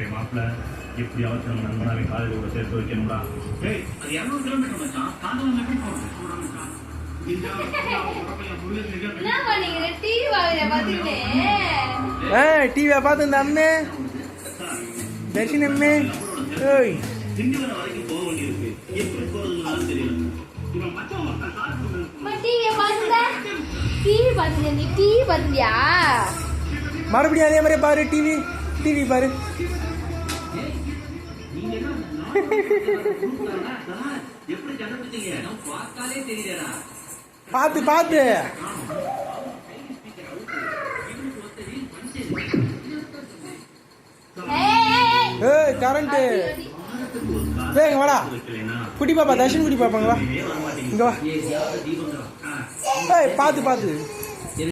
எப்படியாவது நம்ம நண்பனாவை காலேஜ் கூட சேர்த்து வைக்கணும்டா ஏய், அது 200 கிலோமீட்டர் மச்சான். தாண்டவம் எப்படி போறது? போடா மச்சான். இந்த உடம்பைய புல்லட் நிக்க என்ன பண்ணீங்க டிவி வாங்க பாத்துட்டு ஆ டிவியை பார்த்து இந்த அம்மே தர்ஷன் அம்மே ஓய் திண்டிவனம் வரைக்கும் போக வேண்டியிருக்கு. எப்படி போறதுன்னு தெரியல. இவன் மச்சான் ஒருத்தன் கார் கொண்டு டிவியை பாத்துட்டா டிவி பாத்துட்டியா நீ டிவி பாத்துட்டியா மறுபடியும் அதே மாதிரியே பாரு டிவி டிவி பாரு. பார்த்து பார்த்து ஏய் கரண்ட்டு ஏய் இங்க வாடா. குட்டி பாப்பா தர்ஷன் குட்டி பாப்பாங்களா? இங்க வா. ஏய் பார்த்து பார்த்து